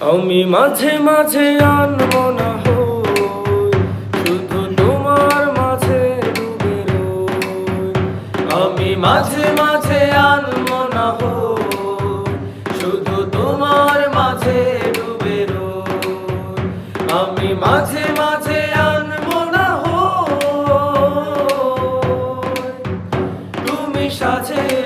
আমি মাঝে মাঝে আনব না হই, শুধু তোমার মাঝে ডুবে আমি মাঝে মাঝে আনব না হই, শুধু তোমার মাঝে ডুবে আমি মাঝে মাঝে আনব না হই, তুমি সাজের